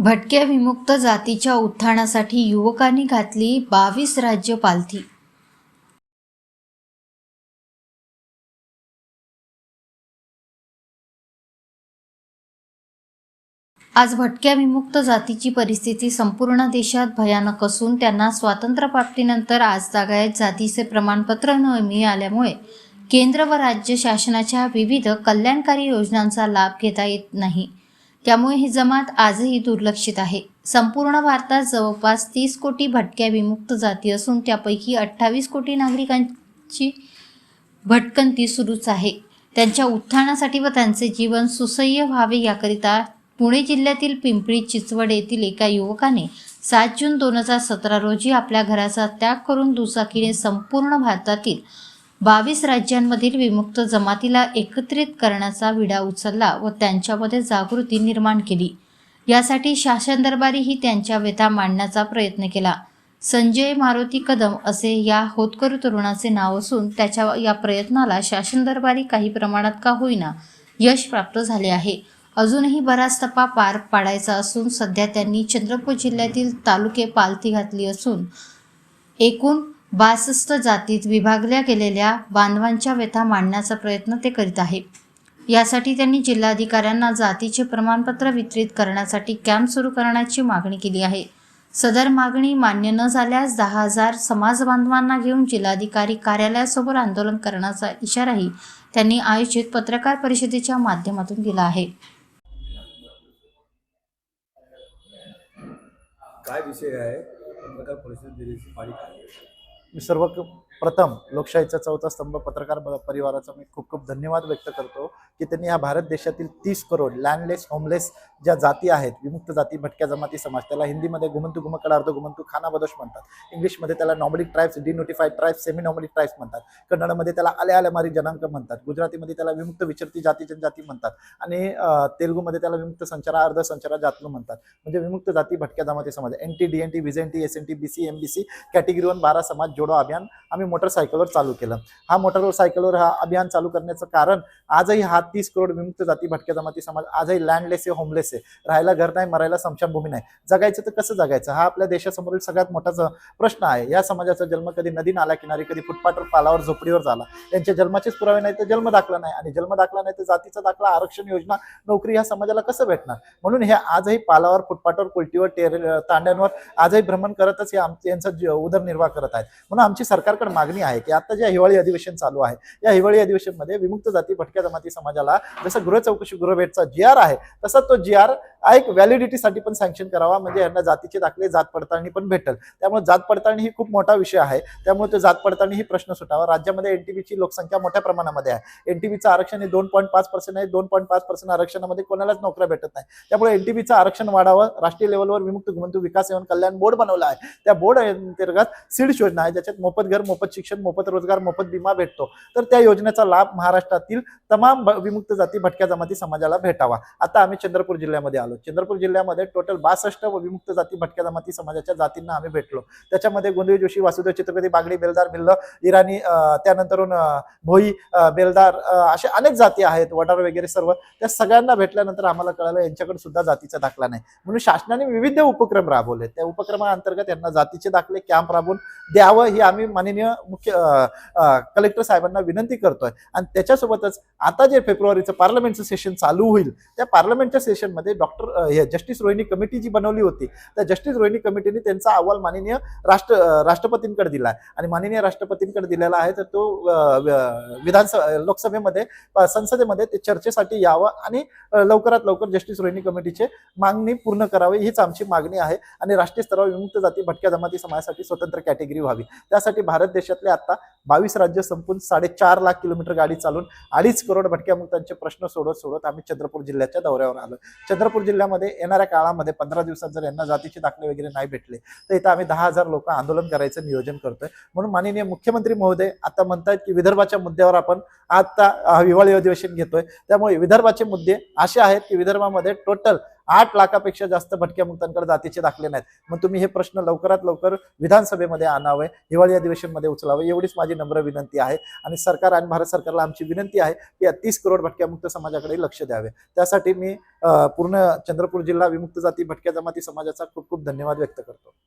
भटक्या विमुक्त जातीच्या उत्थानासाठी युवकांनी घातली बावीस राज्य पालथी. आज भटक्या विमुक्त जातीची परिस्थिती संपूर्ण देशात भयानक असून त्यांना स्वातंत्र्यप्राप्तीनंतर आज जागायत जातीचे प्रमाणपत्र न मिळाल्यामुळे केंद्र व राज्य शासनाच्या विविध कल्याणकारी योजनांचा लाभ घेता येत नाही. त्यामुळे ही जमात आजही दुर्लक्षित आहे. संपूर्ण भारतात जवळपास तीस कोटी भटक्या विमुक्त जाती असून त्यापैकी अठ्ठावीस कोटी नागरिकांची भटकंती सुरूच आहे. त्यांच्या उत्थानासाठी व त्यांचे जीवन सुसह्य व्हावे याकरिता पुणे जिल्ह्यातील पिंपरी चिंचवड येथील एका युवकाने सात जून दोन हजार सतरा रोजी आपल्या घराचा त्याग करून दुचाकीने संपूर्ण भारतातील बावीस राज्यांमधील विमुक्त जमातीला एकत्रित करण्याचा विडा उचलला व त्यांच्यामध्ये जागृती निर्माण केली. यासाठी शासन दरबारीही त्यांच्या व्यथा मांडण्याचा प्रयत्न केला. संजय मारुती कदम असे या होतकरू तरुणाचे नाव असून त्याच्या या प्रयत्नाला शासन दरबारी काही प्रमाणात का होईना यश प्राप्त झाले आहे. अजूनही बराच तपा पार पाडायचा असून सध्या त्यांनी चंद्रपूर जिल्ह्यातील तालुके पालथी घातली असून एकूण बासष्ट जातीत विभागल्या गेलेल्या बांधवांच्या व्यथा मांडण्याचा प्रयत्न ते करीत आहे. यासाठी त्यांनी जिल्हाधिकाऱ्यांना जातीचे प्रमाणपत्र वितरित करण्यासाठी कॅम्प सुरू करण्याची मागणी केली आहे. सदर मागणी मान्य न झाल्यास दहा हजार समाज बांधवांना घेऊन जिल्हाधिकारी कार्यालयासमोर आंदोलन करण्याचा इशाराही त्यांनी आयोजित पत्रकार परिषदेच्या माध्यमातून दिला आहे. काय विषय आहे. मी सर्व प्रथम लोकशाहीचा चौथा स्तंभ पत्रकार परिवाराचा मी खूप खूप धन्यवाद व्यक्त करतो की त्यांनी या भारत देशातील तीस करोड लँडलेस होमलेस ज्या जाती आहेत विमुक्त जाती भटक्या जमाती समाज त्याला हिंदीमध्ये गुमंतू गुमकड अर्ध गुमंतू खाना बदोश म्हणतात. इंग्लिशमध्ये त्याला nomadic tribes denotified tribes semi nomadic tribes म्हणतात. कन्नडमध्ये त्याला आले आलेमारी जनांक म्हणतात. गुजरातीमध्ये त्याला विमुक्त विचरती जाती जनजाती म्हणतात. आणि तेलगूमध्ये तेलुगूमध्ये त्याला विमुक्त संचारा अर्ध संचारा जातलो म्हणतात. म्हणजे विमुक्त जाती भटक्या जमाती समाज. N T D N T V J N T S N T B C M B C category one बारा समाज जोडो अभियान आम्ही मोटरसायकलवर चालू केलं. हा मोटरसायकलवर हा अभियान चालू करण्याचं कारण आजही हा तीस करोड विमुक्त जाती भटक्या जमाती समाज आजही लँडलेस आहे होमलेस आहे. राहायला घर नाही मरायला समशानभूमी नाही. जगायचं तर कसं जगायचं? हा आपल्या देशासमोरील सगळ्यात मोठा प्रश्न आहे. या समाजाचा जन्म कधी नदी नाला किनारी कधी फुटपाथवर पालावर झोपडीवर झाला. त्यांच्या जन्माचेच पुरावे नाही तर जन्म दाखला नाही आणि जन्म दाखला नाही तर जातीचा दाखला आरक्षण योजना नोकरी ह्या समाजाला कसं भेटणार? म्हणून हे आजही पालावर फुटपाथवर कुलटीवर टेर तांड्यांवर आजही भ्रमण करतच हे आमचे यांचा उदरनिर्वाह करत आहेत. म्हणून आमची सरकारकडे मागणी आहे की आता जे हिवाळी अधिवेशन चालू आहे या हिवाळी अधिवेशनमध्ये विमुक्त जाती भटक्या जमाती समाजाला जसं गृह चौकशी गृहभेटचा जी आर आहे तसा तो जी आर एक व्हॅलिडिटीसाठी पण सँक्शन करावा. म्हणजे यांना जातीचे दाखले जात पडताळणी पण भेटेल. त्यामुळे जात पडताळणी ही खूप मोठा विषय आहे. त्यामुळे तो जात पडताळणी ही प्रश्न सुटावा. राज्यामध्ये एनटीबीची लोकसंख्या मोठ्या प्रमाणामध्ये आहे. एनटीबीचं आरक्षण हे दोन पॉईंट पाच पर्सेंट आहे. दोन पॉईंट पाच पर्सेंट आरक्षणामध्ये कोणालाच नोकऱ्या भेटत नाही. त्यामुळे एनटीबीचं आरक्षण वाढावं. राष्ट्रीय लेवलवर विमुक्त घुमंतू विकास एवं कल्याण बोर्ड बनवला आहे. त्या बोर्ड अंतर्गत सीड्स योजना आहे. ज्याच्यात मोफत घर मोफत शिक्षण मोफत रोजगार मोफत विमा भेटतो. तर त्या योजनेचा लाभ महाराष्ट्रातील तमाम विमुक्त जाती भटक्या जमाती समाजाला भेटावा. आता आम्ही चंद्रपूर जिल्ह्यामध्ये आलो. चंद्रपूर जिल्ह्यामध्ये टोटल बासष्ट विमुक्त जाती भटक्या जमाती समाजाच्या जातींना आम्ही भेटलो. त्याच्यामध्ये गोंधळी जोशी वासुदेव चित्रपती बागडी बेलदार भिल्ल इराणी त्यानंतर त्यानंतरून भोई बेलदार असे अनेक जाती आहेत. वडार वगैरे सर्व. त्या सगळ्यांना भेटल्यानंतर आम्हाला कळालं यांच्याकडे सुद्धा जातीचा दाखला नाही. म्हणून शासनाने विविध उपक्रम राबवले. त्या उपक्रमाअंतर्गत यांना जातीचे दाखले कॅम्प राबवून द्यावं. ही आम्ही माननीय मुख्य कलेक्टर साहेबांना विनंती करतोय. आणि त्याच्यासोबतच आता जे फेब्रुवारीचं पार्लमेंटचं सेशन चालू होईल त्या पार्लमेंटच्या सेशनमध्ये डॉक्टर जस्टिस रोहिणी कमिटी जी बनवली होती त्या जस्टिस रोहिणी कमिटीने त्यांचा अहवाल माननीय राष्ट्र राष्ट्रपतींकडे दिला आहे आणि माननीय राष्ट्रपतींकडे दिलेला आहे तर तो विधानसभा लोकसभेमध्ये संसदेमध्ये ते चर्चेसाठी यावं आणि लवकरात लवकर जस्टिस रोहिणी कमिटीचे मागणी पूर्ण करावी हीच आमची मागणी आहे. आणि राष्ट्रीय स्तरावर विमुक्त जाती भटक्या जमाती समाजासाठी स्वतंत्र कॅटेगरी व्हावी. त्यासाठी भारत देशातले आता बावीस राज्य संपून साडेचार लाख किलोमीटर गाडी चालून अडीच करोड भटक्या मुक्तांचे प्रश्न सोडत सोडत आम्ही चंद्रपूर जिल्ह्याच्या दौऱ्यावर आलो. चंद्रपूर जिल्ह्यामध्ये येणाऱ्या काळामध्ये पंधरा दिवसात जर यांना जातीचे दाखले वगैरे नाही भेटले तर इथं आम्ही दहा हजार लोक आंदोलन करायचं नियोजन करतोय. म्हणून माननीय मुख्यमंत्री महोदय आता म्हणतायत की विदर्भाच्या मुद्द्यावर आपण आता हिवाळी अधिवेशन घेतोय. त्यामुळे विदर्भाचे मुद्दे असे आहेत की विदर्भामध्ये टोटल आठ लाखापेक्षा जास्त भटक्या मुक्तांकडे जातीचे दाखले नाहीत. मग तुम्ही हे प्रश्न लवकरात लवकर विधानसभेमध्ये आणावे हिवाळी अधिवेशनमध्ये उचलावे एवढीच माझी नम्र विनंती आहे. आणि सरकार आणि भारत सरकारला आमची विनंती आहे की या तीस करोड भटक्या मुक्त समाजाकडे लक्ष द्यावे. त्यासाठी मी पूर्ण चंद्रपूर जिल्हा विमुक्त जाती भटक्या जमाती समाजाचा खूप खूप धन्यवाद व्यक्त करतो.